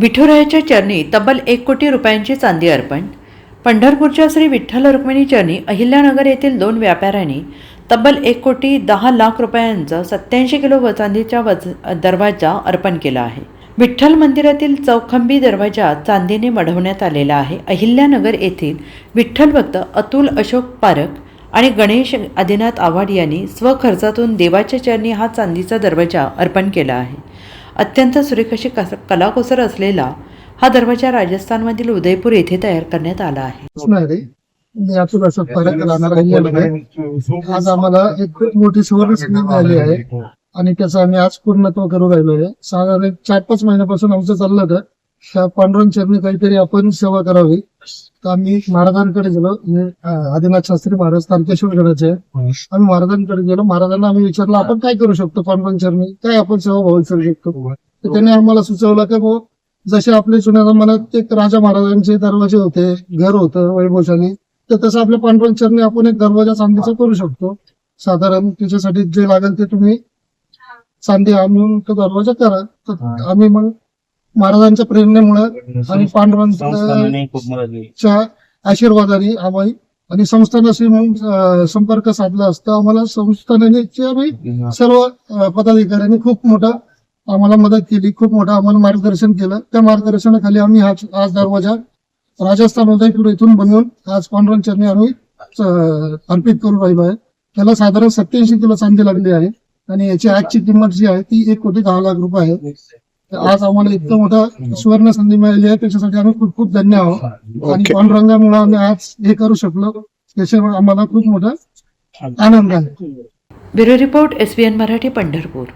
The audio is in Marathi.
विठुरायाच्या चरणी तब्बल एक कोटी रुपयांची चांदी अर्पण. पंढरपूरच्या श्री विठ्ठल रुक्मिणी चरणी अहिल्यानगर येथील दोन व्यापाऱ्यांनी तब्बल एक कोटी दहा लाख रुपयांचा सत्याऐंशी किलो व चांदीचा वज दरवाजा अर्पण केला आहे. विठ्ठल मंदिरातील चौखंबी दरवाजा चांदीने मढवण्यात आलेला आहे. अहिल्यानगर येथील विठ्ठल भक्त अतुल अशोक पारख आणि गणेश आदिनाथ आव्हाड यांनी स्वखर्चातून देवाच्या चरणी हा चांदीचा दरवाजा अर्पण केला आहे. अत्यंत सुरेख अशी कस कलाकुसर असलेला हा दरवाजा राजस्थानमधील उदयपूर येथे तयार करण्यात आला आहे. मी आज आम्हाला एक खूप मोठी सुवर्ण संधी मिळाली आहे. आणि त्याचा आम्ही आज पूर्णत्व करू राहिलो आहे. साधारण चार पाच महिन्यापासून आमचं चाललं होतं. त्या पांडुरंग चरणी काहीतरी आपण सेवा करावी. तर आम्ही महाराजांकडे गेलो. अं, आदिनाथ शास्त्री महाराज तारकेश्वर गडाचे. आम्ही महाराजांकडे गेलो. महाराजांना आम्ही विचारलं आपण काय करू शकतो पांडुरंग चरणी? काय आपण सेवा भावी करू शकतो? तर त्यांनी आम्हाला सुचवलं की भाऊ जसे आपले जुन्या जमान्यात एक राजा महाराजांचे दरवाजे होते घर होतं वैभवशाली तर तसं आपल्या पांडुरंग चरणी आपण एक दरवाजा चांदीचा करू शकतो. साधारण त्याच्यासाठी जे लागेल ते तुम्ही चांदी आणून तो दरवाजा करा. तर आम्ही मग महाराजांच्या प्रेरणेमुळे आणि केली. आशीर्वादाने आम्ही आणि संस्थानाशी मग अं, संपर्क साधला असता आम्हाला संस्थानाने सर्व पदाधिकाऱ्यांनी खूप मोठा आम्हाला मदत केली खूप मोठं आम्हाला मार्गदर्शन केलं. त्या मार्गदर्शनाखाली आम्ही आज आज दरवाजा राजस्थान उदयपूर इथून बनवून आज पांडुरंग चरणी आम्ही अर्पित करून राहिलो आहे. त्याला साधारण सत्याऐंशी किलो चांदी लागली आहे आणि याची आजची किंमत जी आहे ती एक कोटी दहा लाख रुपये आहे. आज आम्हाला इतकं मोठा सुवर्ण संधी मिळाली आहे त्याच्यासाठी आम्ही खूप खूप धन्य आहोत. आणि पांडुरंगामुळे आम्ही आज हे करू शकलो त्याच्यामुळे आम्हाला खूप मोठा आनंद आहे. Bureau report S B N Marathi Pandharpur.